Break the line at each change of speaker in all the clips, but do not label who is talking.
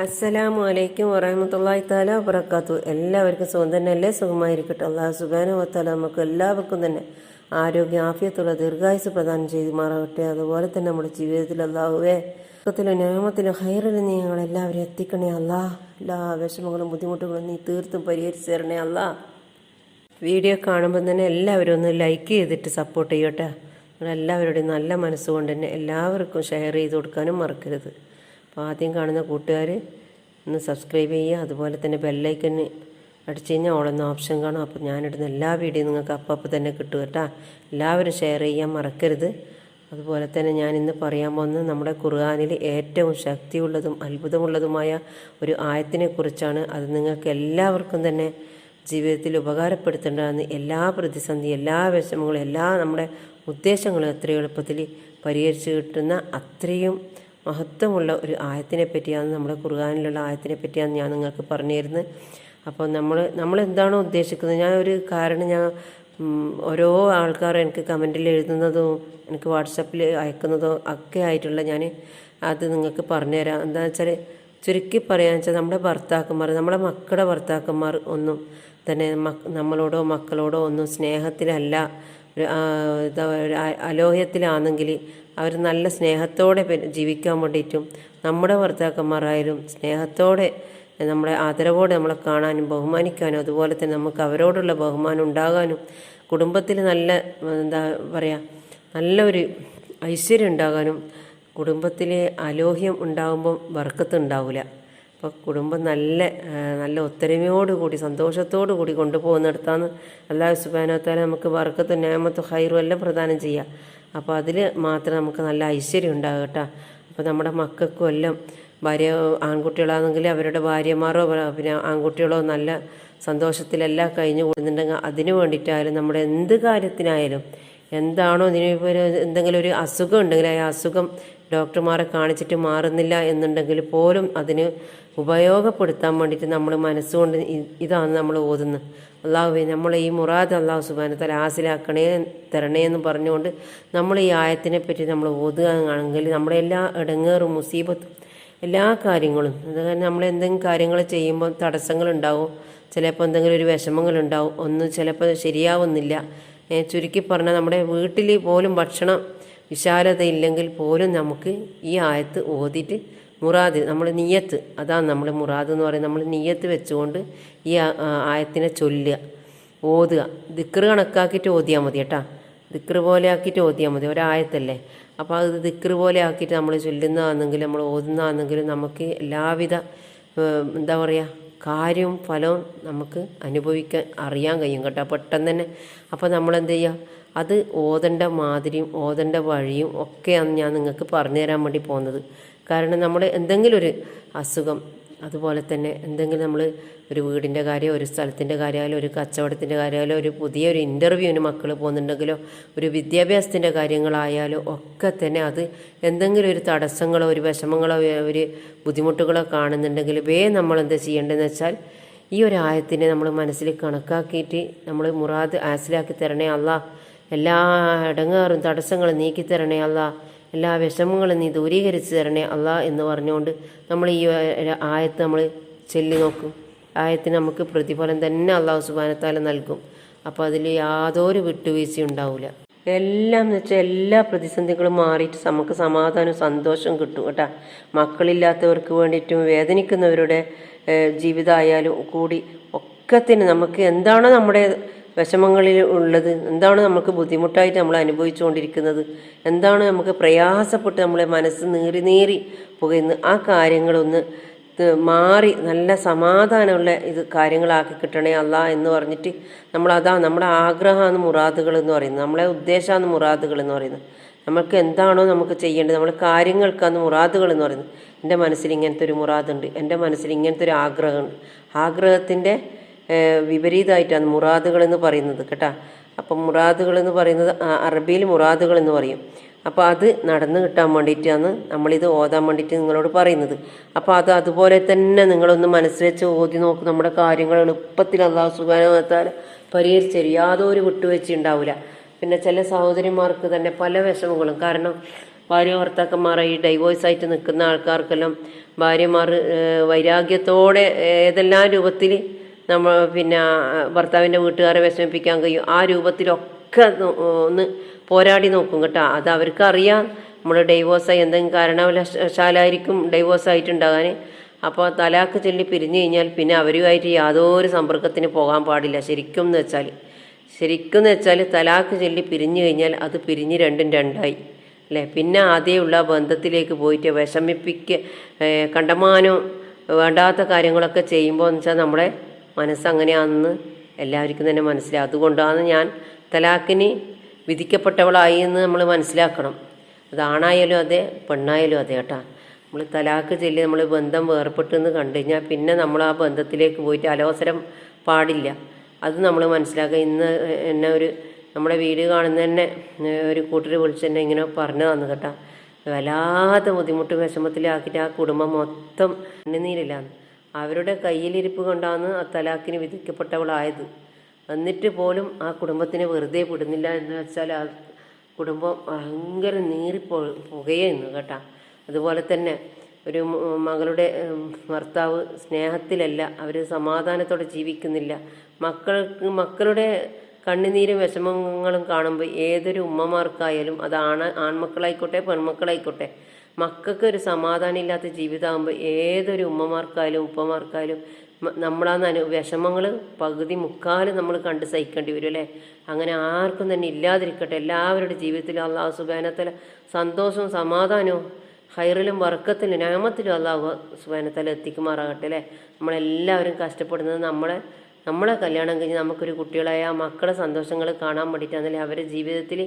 അസ്സലാമു അലൈക്കും വറഹമത്തല്ലാഹി താല വബർക്കാത്തു എല്ലാവർക്കും സുഖം തന്നെയല്ലേ? സുഖമായിരിക്കട്ടെ. അള്ളാഹു സുബാന വത്താല നമുക്ക് എല്ലാവർക്കും തന്നെ ആരോഗ്യ ആഫിയത്തുള്ള ദീർഘായുസ് പ്രദാനം ചെയ്ത് മാറാകട്ടെ. അതുപോലെ തന്നെ നമ്മുടെ ജീവിതത്തിൽ അള്ളാഹുവേ സുഖത്തിലും നിയമത്തിലും ഹൈറിലും നീ ഞങ്ങളെല്ലാവരും എത്തിക്കണേ അല്ലാ എല്ലാ വിഷമങ്ങളും ബുദ്ധിമുട്ടുകളും നീ തീർത്തും പരിഹരിച്ചു തരണേ അല്ലാ വീഡിയോ കാണുമ്പോൾ തന്നെ എല്ലാവരും ഒന്ന് ലൈക്ക് ചെയ്തിട്ട് സപ്പോർട്ട് ചെയ്യട്ടെ. എല്ലാവരുടെയും നല്ല മനസ്സുകൊണ്ട് തന്നെ എല്ലാവർക്കും ഷെയർ ചെയ്ത് കൊടുക്കാനും മറക്കരുത്. അപ്പോൾ ആദ്യം കാണുന്ന കൂട്ടുകാർ ഒന്ന് സബ്സ്ക്രൈബ് ചെയ്യുക. അതുപോലെ തന്നെ ബെല്ലൈക്കൻ അടിച്ചു കഴിഞ്ഞാൽ ഓളെന്ന ഓപ്ഷൻ കാണും. അപ്പോൾ ഞാനിടുന്ന എല്ലാ വീഡിയോയും നിങ്ങൾക്ക് അപ്പം അപ്പം തന്നെ കിട്ടും കേട്ടോ. എല്ലാവരും ഷെയർ ചെയ്യാൻ മറക്കരുത്. അതുപോലെ തന്നെ ഞാൻ ഇന്ന് പറയാൻ പോകുന്നത് നമ്മുടെ ഖുർആാനിൽ ഏറ്റവും ശക്തിയുള്ളതും അത്ഭുതമുള്ളതുമായ ഒരു ആയത്തിനെ കുറിച്ചാണ്. അത് നിങ്ങൾക്ക് എല്ലാവർക്കും തന്നെ ജീവിതത്തിൽ ഉപകാരപ്പെടുത്തേണ്ടതെന്ന് എല്ലാ പ്രതിസന്ധി എല്ലാ വിഷമങ്ങളും എല്ലാ നമ്മുടെ ഉദ്ദേശങ്ങളും എത്ര എളുപ്പത്തിൽ പരിഹരിച്ചു കിട്ടുന്ന അത്രയും മഹത്വമുള്ള ഒരു ആയത്തിനെ പറ്റിയാണ് നമ്മുടെ ഖുർആാനിലുള്ള ആയത്തിനെ പറ്റിയാണ് ഞാൻ നിങ്ങൾക്ക് പറഞ്ഞു തരുന്നത് അപ്പോൾ നമ്മൾ നമ്മൾ എന്താണോ ഉദ്ദേശിക്കുന്നത്? ഞാൻ ഒരു കാരണം ഞാൻ ഓരോ ആൾക്കാർ എനിക്ക് കമന്റിൽ എഴുതുന്നതോ എനിക്ക് വാട്സപ്പിൽ അയക്കുന്നതോ ഒക്കെ ആയിട്ടുള്ള ഞാൻ അത് നിങ്ങൾക്ക് പറഞ്ഞുതരാം. എന്താണെന്ന് വെച്ചാൽ ചുരുക്കി പറയാന്ന് വെച്ചാൽ നമ്മുടെ ഭർത്താക്കന്മാർ നമ്മുടെ മക്കളുടെ ഭർത്താക്കന്മാർ ഒന്നും തന്നെ നമ്മളോടോ മക്കളോടോ ഒന്നും സ്നേഹത്തിലല്ല. അലോഹ്യത്തിലാണെങ്കിൽ അവർ നല്ല സ്നേഹത്തോടെ ജീവിക്കാൻ വേണ്ടിയിട്ടും നമ്മുടെ ഭർത്താക്കന്മാരായാലും സ്നേഹത്തോടെ നമ്മളെ ആദരവോടെ നമ്മളെ കാണാനും ബഹുമാനിക്കാനും അതുപോലെ തന്നെ നമുക്ക് അവരോടുള്ള ബഹുമാനം ഉണ്ടാകാനും കുടുംബത്തിൽ നല്ല എന്താ പറയുക നല്ലൊരു ഐശ്വര്യം ഉണ്ടാകാനും കുടുംബത്തിലെ അലോഹ്യം ഉണ്ടാകുമ്പം വർക്കത്ത് ഉണ്ടാവില്ല അപ്പോൾ കുടുംബം നല്ല നല്ല ഒത്തൊരുമയോട് കൂടി സന്തോഷത്തോടു കൂടി കൊണ്ടുപോകുന്നിടത്താണ് അല്ലാഹു സുബാനോത്താല നമുക്ക് വർക്കത്തും നേമത്തും ഹൈറും എല്ലാം പ്രദാനം ചെയ്യുക അപ്പോൾ അതിൽ മാത്രം നമുക്ക് നല്ല ഐശ്വര്യം ഉണ്ടാകും കേട്ടോ. അപ്പോൾ നമ്മുടെ മക്കൾക്കും എല്ലാം ഭാര്യ ആൺകുട്ടികളാണെങ്കിൽ അവരുടെ ഭാര്യമാരോ പിന്നെ ആൺകുട്ടികളോ നല്ല സന്തോഷത്തിലെല്ലാം കഴിഞ്ഞു കൂടുന്നുണ്ടെങ്കിൽ അതിന് വേണ്ടിയിട്ടായാലും നമ്മുടെ എന്ത് കാര്യത്തിനായാലും എന്താണോ ഇതിന് എന്തെങ്കിലും ഒരു അസുഖം ഉണ്ടെങ്കിൽ ആ അസുഖം ഡോക്ടർമാരെ കാണിച്ചിട്ട് മാറുന്നില്ല എന്നുണ്ടെങ്കിൽ പോലും അതിന് ഉപയോഗപ്പെടുത്താൻ വേണ്ടിയിട്ട് നമ്മൾ മനസ്സുകൊണ്ട് ഇതാണ് നമ്മൾ ഓതുന്നത്. അള്ളാഹു നമ്മളെ ഈ മുറാദ് അള്ളാഹു സുബാനത്തല ഹാസിലാക്കണേ തരണേ എന്ന് പറഞ്ഞുകൊണ്ട് നമ്മൾ ഈ ആയത്തിനെ പറ്റി നമ്മൾ ഓതുകയാണെങ്കിൽ നമ്മുടെ എല്ലാ ഇടങ്ങേറും മുസീബത്തും എല്ലാ കാര്യങ്ങളും അതായത് നമ്മൾ എന്തെങ്കിലും കാര്യങ്ങൾ ചെയ്യുമ്പോൾ തടസ്സങ്ങളുണ്ടാവും ചിലപ്പോൾ എന്തെങ്കിലും ഒരു വിഷമങ്ങളുണ്ടാവും ഒന്നും ചിലപ്പോൾ ശരിയാവുന്നില്ല. ചുരുക്കി പറഞ്ഞാൽ നമ്മുടെ വീട്ടിൽ പോലും ഭക്ഷണം വിശാലതയില്ലെങ്കിൽ പോലും നമുക്ക് ഈ ആയത്ത് ഓതിയിട്ട് മുറാദ് നമ്മൾ നിയ്യത്ത് അതാണ് നമ്മൾ മുറാദ് എന്ന് പറയുന്നത്. നമ്മൾ നിയ്യത്ത് വെച്ചുകൊണ്ട് ഈ ആയത്തിനെ ചൊല്ലുക ഓതുക. ദിക്റ് കണക്കാക്കിയിട്ട് ഓതിയാൽ മതി കേട്ടാ. ദിക്റ് പോലെ ആക്കിയിട്ട് ഓതിയാൽ മതി. ഒരായത്തല്ലേ. അപ്പോൾ അത് ദിക്റ് പോലെ ആക്കിയിട്ട് നമ്മൾ ചൊല്ലുന്നതാണെങ്കിലും നമ്മൾ ഓതുന്നതാണെങ്കിലും നമുക്ക് എല്ലാവിധ എന്താ പറയുക കാര്യവും ഫലവും നമുക്ക് അനുഭവിക്കാൻ അറിയാൻ കഴിയും കേട്ടോ. പെട്ടെന്ന് തന്നെ. അപ്പോൾ നമ്മൾ എന്ത് ചെയ്യുക അത് ഓതേണ്ട മാതിരിയും ഓതേണ്ട വഴിയും ഒക്കെയാണ് ഞാൻ നിങ്ങൾക്ക് പറഞ്ഞു തരാൻ വേണ്ടി പോകുന്നത്. കാരണം നമ്മൾ എന്തെങ്കിലും ഒരു അസുഖം അതുപോലെ തന്നെ എന്തെങ്കിലും നമ്മൾ ഒരു വീടിന്റെ കാര്യം ഒരു സ്ഥലത്തിന്റെ കാര്യമായാലും ഒരു കച്ചവടത്തിന്റെ കാര്യമായാലും ഒരു പുതിയൊരു ഇന്റർവ്യൂവിന് മക്കൾ പോകുന്നുണ്ടെങ്കിലോ ഒരു വിദ്യാഭ്യാസത്തിന്റെ കാര്യങ്ങളായാലും ഒക്കെ തന്നെ അത് എന്തെങ്കിലും ഒരു തടസ്സങ്ങളോ ഒരു വിഷമങ്ങളോ ഒരു ബുദ്ധിമുട്ടുകളോ കാണുന്നുണ്ടെങ്കിൽ വേ നമ്മൾ എന്താ ചെയ്യേണ്ടതെന്ന് വെച്ചാൽ ഈ ഒരു ആയത്തിനെ നമ്മൾ മനസ്സിൽ കണക്കാക്കിയിട്ട് നമ്മൾ മുറാദ് ആസിലാക്കി തരണേ അല്ല എല്ലാ ഇടങ്ങാറും തടസ്സങ്ങളും നീക്കി തരണേ അല്ല എല്ലാ വിഷമങ്ങളും നീ ദൂരീകരിച്ച് തരണേ അല്ല എന്ന് പറഞ്ഞുകൊണ്ട് നമ്മൾ ഈ ആയത്ത് നമ്മൾ ചെല്ലി നോക്കും. ആയത്തിന് നമുക്ക് പ്രതിഫലം തന്നെ അള്ളാഹു സുബാനത്താല നൽകും. അപ്പോൾ അതിൽ യാതൊരു വിട്ടുവീഴ്ചയും ഉണ്ടാവില്ല എല്ലാം എന്ന് വെച്ചാൽ എല്ലാ പ്രതിസന്ധികളും മാറിയിട്ട് നമുക്ക് സമാധാനവും സന്തോഷവും കിട്ടും കേട്ടാ. മക്കളില്ലാത്തവർക്ക് വേണ്ടിയിട്ടും വേദനിക്കുന്നവരുടെ ജീവിതമായാലും കൂടി ഒക്കത്തിന് നമുക്ക് എന്താണോ നമ്മുടെ വിഷമങ്ങളിൽ ഉള്ളത്? എന്താണ് നമുക്ക് ബുദ്ധിമുട്ടായിട്ട് നമ്മൾ അനുഭവിച്ചുകൊണ്ടിരിക്കുന്നത്? എന്താണ് നമുക്ക് പ്രയാസപ്പെട്ട് നമ്മളെ മനസ്സ് നീറി നീറി പോകുന്നത് ആ കാര്യങ്ങളൊന്ന് മാറി നല്ല സമാധാനമുള്ള ഇത് കാര്യങ്ങളാക്കി കിട്ടണേ അല്ല എന്ന് പറഞ്ഞിട്ട് നമ്മളതാ നമ്മുടെ ആഗ്രഹമാണ് മുറാദുകൾ എന്ന് പറയുന്നത്. നമ്മളെ ഉദ്ദേശമാണ് മുറാദുകൾ എന്ന് പറയുന്നത്. നമുക്ക് എന്താണോ നമുക്ക് ചെയ്യേണ്ടത് നമ്മുടെ കാര്യങ്ങൾക്കാണ് മുറാദുകൾ എന്ന് പറയുന്നത്. എന്റെ മനസ്സിൽ ഇങ്ങനത്തെ ഒരു മുറാദുണ്ട്. എന്റെ മനസ്സിൽ ഇങ്ങനത്തെ ഒരു ആഗ്രഹമുണ്ട്. ആഗ്രഹത്തിന്റെ വിപരീതമായിട്ടാണ് മുറാദുകൾ എന്ന് പറയുന്നത് കേട്ടോ? അപ്പം മുറാദുകൾ എന്ന് പറയുന്നത് അറബിയിൽ മുറാദുകൾ എന്ന് പറയും. അപ്പോൾ അത് നടന്നു കിട്ടാൻ വേണ്ടിയിട്ടാണ് നമ്മളിത് ഓതാൻ വേണ്ടിയിട്ട് നിങ്ങളോട് പറയുന്നത്. അപ്പോൾ അത് അതുപോലെ തന്നെ നിങ്ങളൊന്ന് മനസ്സ് വെച്ച് ഓതി നോക്കും. നമ്മുടെ കാര്യങ്ങൾ എളുപ്പത്തിൽ അള്ളാഹു സുബാനത്താൽ പരിഹരിച്ചു തരും യാതൊരു വിട്ടുവീഴ്ച ഉണ്ടാവില്ല പിന്നെ ചില സഹോദരിമാർക്ക് തന്നെ പല വിഷമങ്ങളും. കാരണം ഭാര്യ ഭർത്താക്കന്മാരെ ഈ ഡൈവോഴ്സ് ആയിട്ട് നിൽക്കുന്ന ആൾക്കാർക്കെല്ലാം ഭാര്യമാർ വൈരാഗ്യത്തോടെ ഏതെല്ലാം രൂപത്തിൽ നമ്മൾ പിന്നെ ഭർത്താവിന്റെ വീട്ടുകാരെ വിഷമിപ്പിക്കാൻ കഴിയും. ആ രൂപത്തിലൊക്കെ ഒന്ന് പോരാടി നോക്കും കേട്ടോ. അത് അവർക്ക് അറിയാം നമ്മൾ ഡൈവോഴ്സായി എന്തെങ്കിലും കാരണവശാലായിരിക്കും ഡൈവോഴ്സ് ആയിട്ടുണ്ടാകാൻ അപ്പോൾ തലാക്ക് ചൊല്ലി പിരിഞ്ഞു കഴിഞ്ഞാൽ പിന്നെ അവരുമായിട്ട് യാതൊരു സമ്പർക്കത്തിന് പോകാൻ പാടില്ല. ശരിക്കും എന്ന് വെച്ചാൽ ശരിക്കും എന്ന് വെച്ചാൽ തലാക്ക് ചൊല്ലി പിരിഞ്ഞു കഴിഞ്ഞാൽ അത് പിരിഞ്ഞ് രണ്ടും രണ്ടായി. അല്ലേ? പിന്നെ ആദ്യമുള്ള ബന്ധത്തിലേക്ക് പോയിട്ട് വിഷമിപ്പിക്ക് കണ്ടമാനം വേണ്ടാത്ത കാര്യങ്ങളൊക്കെ ചെയ്യുമ്പോൾ എന്ന് വെച്ചാൽ നമ്മുടെ മനസ്സങ്ങനെയാണെന്ന് എല്ലാവർക്കും തന്നെ മനസ്സിലായി. അതുകൊണ്ടാണ് ഞാൻ തലാക്കിന് വിധിക്കപ്പെട്ടവളായി എന്ന് നമ്മൾ മനസ്സിലാക്കണം. അതാണായാലും അതെ പെണ്ണായാലും അതെ കേട്ടാ. നമ്മൾ തലാക്ക് ചൊല്ലി നമ്മൾ ബന്ധം വേർപെട്ടെന്ന് കണ്ടു കഴിഞ്ഞാൽ പിന്നെ നമ്മൾ ആ ബന്ധത്തിലേക്ക് പോയിട്ട് അലോസരം പാടില്ല. അത് നമ്മൾ മനസ്സിലാക്കുക. ഇന്ന് എന്നെ ഒരു നമ്മുടെ വീട് കാണുന്ന തന്നെ ഒരു കൂട്ടർ വിളിച്ച് തന്നെ ഇങ്ങനെ പറഞ്ഞു തന്നു കേട്ടാ. വല്ലാത്ത ബുദ്ധിമുട്ട് വിഷമത്തിലാക്കിയിട്ട് ആ കുടുംബം മൊത്തം കണ്ണുനീരില്ലാന്ന് അവരുടെ കയ്യിലിരിപ്പ് കൊണ്ടാണ് ആ തലാക്കിന് വിധിക്കപ്പെട്ടവളായത്. എന്നിട്ട് പോലും ആ കുടുംബത്തിനെ വെറുതെ വിടുന്നില്ല എന്ന് വെച്ചാൽ ആ കുടുംബം ഭയങ്കര നീറിപ്പോ പുകയുന്നു കേട്ടാ. അതുപോലെ തന്നെ ഒരു മകളുടെ ഭർത്താവ് സ്നേഹത്തിലല്ല അവർ സമാധാനത്തോടെ ജീവിക്കുന്നില്ല. മക്കൾക്ക് മക്കളുടെ കണ്ണുനീരും വിഷമങ്ങളും കാണുമ്പോൾ ഏതൊരു ഉമ്മമാർക്കായാലും അത് ആണ ആൺമക്കളായിക്കോട്ടെ പെൺമക്കളായിക്കോട്ടെ മക്കൾക്ക് ഒരു സമാധാനമില്ലാത്ത ജീവിതമാകുമ്പോൾ ഏതൊരു ഉമ്മമാർക്കായാലും ഉപ്പമാർക്കായാലും അനു വിഷമങ്ങൾ പകുതി മുക്കാലും നമ്മൾ കണ്ട് സഹിക്കേണ്ടി വരും അല്ലേ? അങ്ങനെ ആർക്കും തന്നെ ഇല്ലാതിരിക്കട്ടെ. എല്ലാവരുടെ ജീവിതത്തിൽ അള്ളാഹു സുബാനത്തല സന്തോഷവും സമാധാനവും ഹൈറിലും വർക്കത്തിലും ഞാമത്തിലും അള്ളാഹു സുബാനത്തല എത്തിക്കുമാറാകട്ടെ അല്ലേ? നമ്മളെല്ലാവരും കഷ്ടപ്പെടുന്നത് നമ്മളെ നമ്മളെ കല്യാണം കഴിഞ്ഞ് നമുക്കൊരു കുട്ടികളായ മക്കളെ സന്തോഷങ്ങൾ കാണാൻ വേണ്ടിയിട്ടാണല്ലേ അവരുടെ ജീവിതത്തിൽ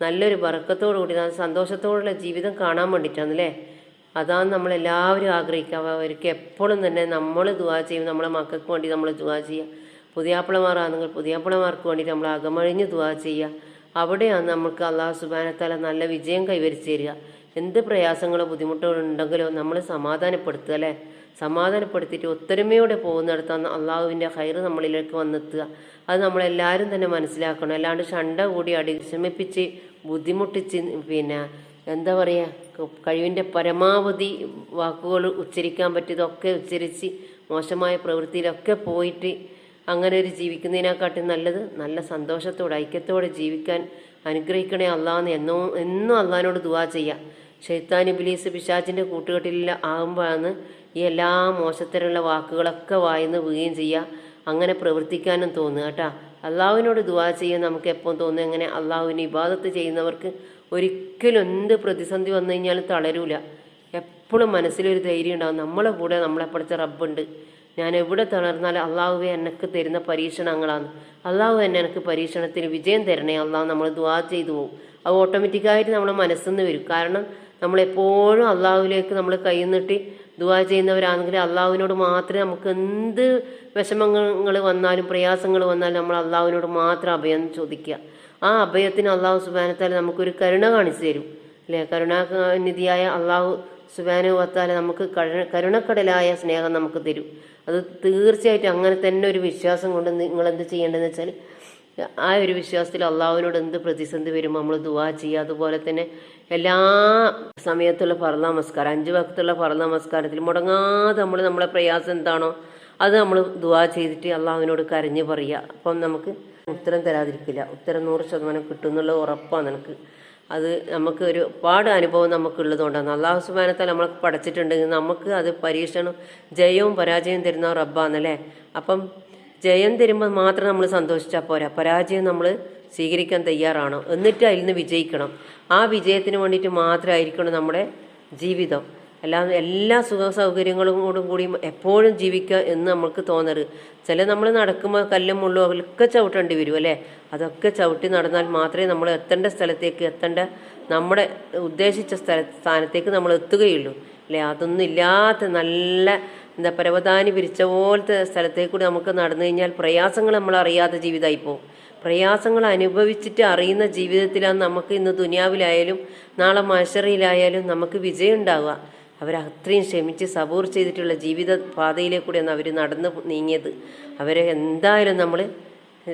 നല്ലൊരു വറക്കത്തോടു കൂടി സന്തോഷത്തോടുള്ള ജീവിതം കാണാൻ വേണ്ടിയിട്ടാണല്ലേ അതാണ് നമ്മളെല്ലാവരും ആഗ്രഹിക്കുക. അവർക്ക് എപ്പോഴും തന്നെ നമ്മൾ ദുവാ ചെയ്യും നമ്മളെ മക്കൾക്ക് വേണ്ടി നമ്മൾ ദുവാ ചെയ്യുക. പുതിയാപ്പിളമാരാണെങ്കിൽ പുതിയാപ്പിളമാർക്ക് വേണ്ടിയിട്ട് നമ്മൾ അകമഴിഞ്ഞ് ദുവാ ചെയ്യുക. അവിടെയാണ് നമുക്ക് അള്ളാഹു സുബാനത്താല നല്ല വിജയം കൈവരിച്ചു തരിക. എന്ത് പ്രയാസങ്ങളോ ബുദ്ധിമുട്ടുകളോ ഉണ്ടെങ്കിലോ നമ്മൾ സമാധാനപ്പെടുത്തുക അല്ലേ? സമാധാനപ്പെടുത്തിയിട്ട് ഒത്തൊരുമയോടെ പോകുന്നിടത്താണ് അള്ളാഹുവിന്റെ ഹൈറ് നമ്മളിലേക്ക് വന്നെത്തുക. അത് നമ്മളെല്ലാവരും തന്നെ മനസ്സിലാക്കണം. അല്ലാണ്ട് ഷണ്ട കൂടി അടി വിഷമിപ്പിച്ച് ബുദ്ധിമുട്ടിച്ച് പിന്നെ എന്താ പറയുക കഴിവിന്റെ പരമാവധി വാക്കുകൾ ഉച്ചരിക്കാൻ പറ്റിയതൊക്കെ ഉച്ചരിച്ച് മോശമായ പ്രവൃത്തിയിലൊക്കെ പോയിട്ട് അങ്ങനെ ഒരു ജീവിക്കുന്നതിനെക്കാട്ടും നല്ലത് നല്ല സന്തോഷത്തോടെ ഐക്യത്തോടെ ജീവിക്കാൻ അനുഗ്രഹിക്കണേ അള്ളാന്ന് എന്നോ എന്നും അള്ളഹാനോട് ദുവാ ചെയ്യാം ഷെയ്ത്താൻ ഇബിലീസ് പിശാച്ചിന്റെ കൂട്ടുകെട്ടിൽ ആകുമ്പോഴാണ് ഈ എല്ലാ മോശത്തരമുള്ള വാക്കുകളൊക്കെ വായിന്ന് വീഴുകയും ചെയ്യുക. അങ്ങനെ പ്രവർത്തിക്കാനും തോന്നുക കേട്ടാ. അള്ളാഹുവിനോട് ദുവാ ചെയ്യാൻ നമുക്ക് എപ്പോൾ തോന്നുക? അങ്ങനെ അള്ളാഹുവിന് ഇബാദത്ത് ചെയ്യുന്നവർക്ക് ഒരിക്കലും എന്ത് പ്രതിസന്ധി വന്നു കഴിഞ്ഞാലും തളരൂല. എപ്പോഴും മനസ്സിലൊരു ധൈര്യം ഉണ്ടാകും നമ്മളെ കൂടെ നമ്മളെ പഠിച്ച റബ്ബുണ്ട്. ഞാൻ എവിടെ തളർന്നാൽ അള്ളാഹുവെ എനക്ക് തരുന്ന പരീക്ഷണങ്ങളാണ്. അള്ളാഹു എന്നെ എനിക്ക് പരീക്ഷണത്തിന് വിജയം തരണേ. അള്ളാഹു നമ്മൾ ദുവാ ചെയ്തു പോകും അത് ഓട്ടോമാറ്റിക്കായിട്ട് നമ്മുടെ മനസ്സിൽ നിന്ന് വരും. കാരണം നമ്മളെപ്പോഴും അള്ളാഹുവിലേക്ക് നമ്മൾ കൈ നീട്ടി ദുവാ ചെയ്യുന്നവരാണെങ്കിൽ അള്ളാഹുവിനോട് മാത്രമേ നമുക്ക് എന്ത് വിഷമങ്ങൾ വന്നാലും പ്രയാസങ്ങൾ വന്നാലും നമ്മൾ അള്ളാഹുവിനോട് മാത്രം അഭയം ചോദിക്കുക. ആ അഭയത്തിന് അള്ളാഹു സുബാനത്താൽ നമുക്കൊരു കരുണ കാണിച്ചു തരും. അല്ലേ? കരുണാനിധിയായ അള്ളാഹു സുബാനു വത്താല നമുക്ക് കരുണ കരുണക്കടലായ സ്നേഹം നമുക്ക് തരും. അത് തീർച്ചയായിട്ടും അങ്ങനെ തന്നെ ഒരു വിശ്വാസം കൊണ്ട് നിങ്ങൾ എന്ത് ചെയ്യേണ്ടതെന്ന് വെച്ചാൽ ആ ഒരു വിശ്വാസത്തിൽ അള്ളാഹുവിനോട് എന്ത് പ്രതിസന്ധി വരുമ്പോൾ നമ്മൾ ദുവാ ചെയ്യുക. അതുപോലെ തന്നെ എല്ലാ സമയത്തുള്ള ഫർദ നമസ്കാരം അഞ്ച് വക്തുള്ള ഫർദ നമസ്കാരത്തിൽ മുടങ്ങാതെ നമ്മൾ നമ്മളെ പ്രയാസം എന്താണോ അത് നമ്മൾ ദുവാ ചെയ്തിട്ട് അള്ളാഹുവിനോട് കരഞ്ഞു പറയുക. അപ്പം നമുക്ക് ഉത്തരം തരാതിരിക്കില്ല. ഉത്തരം നൂറ് ശതമാനം കിട്ടും എന്നുള്ള ഉറപ്പാണ് നിനക്ക്. അത് നമുക്ക് ഒരുപാട് അനുഭവം നമുക്കുള്ളതുകൊണ്ടാണ്. അള്ളാഹു സുബാനത്താൽ നമ്മൾ പഠിച്ചിട്ടുണ്ടെങ്കിൽ നമുക്ക് അത് പരീക്ഷണം ജയവും പരാജയവും തരുന്ന റബ്ബാണല്ലേ? അപ്പം ജയം തരുമ്പോൾ മാത്രം നമ്മൾ സന്തോഷിച്ചാൽ പോരാ. പരാജയം നമ്മൾ സ്വീകരിക്കാൻ തയ്യാറാണോ? എന്നിട്ട് അതിൽ നിന്ന് വിജയിക്കണം. ആ വിജയത്തിന് വേണ്ടിയിട്ട് മാത്രമായിരിക്കണം നമ്മുടെ ജീവിതം. എല്ലാ എല്ലാ സുഖ സൗകര്യങ്ങളോടും കൂടി എപ്പോഴും ജീവിക്കുക എന്ന് നമുക്ക് തോന്നരുത്. ചില നമ്മൾ നടക്കുമ്പോൾ കല്ലും മുള്ളും അതിലൊക്കെ ചവിട്ടേണ്ടി വരും അല്ലേ? അതൊക്കെ ചവിട്ടി നടന്നാൽ മാത്രമേ നമ്മൾ എത്തേണ്ട സ്ഥലത്തേക്ക് എത്തേണ്ട നമ്മുടെ ഉദ്ദേശിച്ച സ്ഥല സ്ഥാനത്തേക്ക് നമ്മൾ എത്തുകയുള്ളൂ. അല്ലേ? അതൊന്നും ഇല്ലാത്ത നല്ല എന്താ പരവതാനി പിരിച്ച പോലത്തെ സ്ഥലത്തേക്ക് കൂടി നമുക്ക് നടന്നു കഴിഞ്ഞാൽ പ്രയാസങ്ങൾ നമ്മൾ അറിയാത്ത ജീവിതമായി പോകും. പ്രയാസങ്ങൾ അനുഭവിച്ചിട്ട് അറിയുന്ന ജീവിതത്തിലാണ് നമുക്ക് ഇന്ന് ദുനിയാവിലായാലും നാളെ മാഷറിയിലായാലും നമുക്ക് വിജയം ഉണ്ടാവുക. അവർ അത്രയും ക്ഷമിച്ച് സബൂർ ചെയ്തിട്ടുള്ള ജീവിത പാതയിലേക്കൂടെയാണ് അവർ നടന്ന് നീങ്ങിയത്. അവരെ എന്തായാലും നമ്മൾ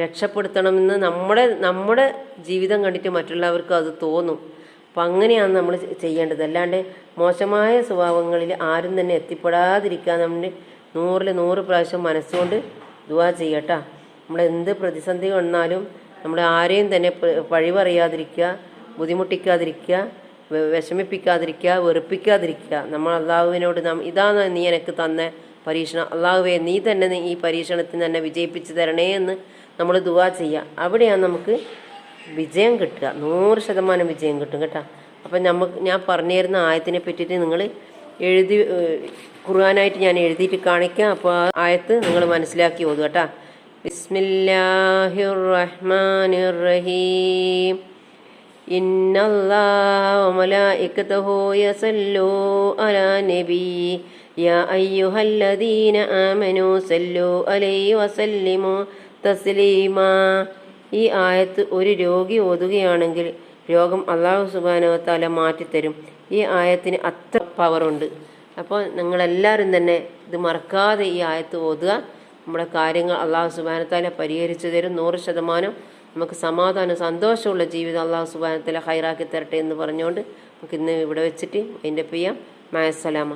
രക്ഷപ്പെടുത്തണമെന്ന് നമ്മുടെ നമ്മുടെ ജീവിതം കണ്ടിട്ട് മറ്റുള്ളവർക്ക് അത് തോന്നും. അപ്പം അങ്ങനെയാണ് നമ്മൾ ചെയ്യേണ്ടത്. അല്ലാണ്ട് മോശമായ സ്വഭാവങ്ങളിൽ ആരും തന്നെ എത്തിപ്പെടാതിരിക്കാൻ നമ്മൾ നൂറിൽ നൂറ് പ്രാവശ്യം മനസ്സുകൊണ്ട് ദുവാ ചെയ്യട്ടാ. നമ്മൾ എന്ത് പ്രതിസന്ധി വന്നാലും നമ്മൾ ആരെയും തന്നെ പഴി പറയാതിരിക്കുക ബുദ്ധിമുട്ടിക്കാതിരിക്കുക വിഷമിപ്പിക്കാതിരിക്കുക വെറുപ്പിക്കാതിരിക്കുക. നമ്മൾ അള്ളാഹുവിനോട് നാം ഇതാണ് നീ എനിക്ക് തന്ന പരീക്ഷണം? അള്ളാഹുവെ നീ തന്നെ ഈ പരീക്ഷണത്തിന് തന്നെ വിജയിപ്പിച്ച് തരണേ എന്ന് നമ്മൾ ദുവാ ചെയ്യുക അവിടെയാണ് നമുക്ക് വിജയം കിട്ടുക നൂറ് ശതമാനം വിജയം കിട്ടും കേട്ടോ അപ്പം നമുക്ക് ഞാൻ പറഞ്ഞു തരുന്ന ആയത്തിനെ പറ്റിയിട്ട് നിങ്ങൾ എഴുതി ഏഹ്, ഖുർആനായിട്ട് ഞാൻ എഴുതിയിട്ട് കാണിക്കാം അപ്പോൾ ആ ആയത്ത് നിങ്ങൾ മനസ്സിലാക്കി ഓതുക കേട്ടോ ബിസ്മില്ലാഹിർ റഹ്മാനിർ റഹീം إن الله وملائكته يصلوا على النبي يا أيها الذين آمنوا صلوا عليه وسلموا تسليما ഈ ആയത്ത് ഒരു രോഗി ഓതുകയാണെങ്കിൽ രോഗം അള്ളാഹു സുബാനവത്താല മാറ്റിത്തരും. ഈ ആയത്തിന് അത്ര പവറുണ്ട് അപ്പോൾ നിങ്ങളെല്ലാവരും തന്നെ ഇത് മറക്കാതെ ഈ ആയത്ത് ഓതുക. നമ്മുടെ കാര്യങ്ങൾ അള്ളാഹു സുബാനത്താല പരിഹരിച്ചു തരും. നൂറ് ശതമാനം നമുക്ക് സമാധാനം സന്തോഷമുള്ള ജീവിതം അള്ളാഹു സുബാനത്താല ഹൈറാക്കി തരട്ടെ എന്ന് പറഞ്ഞുകൊണ്ട് നമുക്ക് ഇന്ന് ഇവിടെ വെച്ചിട്ട് അതിന്റെ ചെയ്യാം. മായസലാമ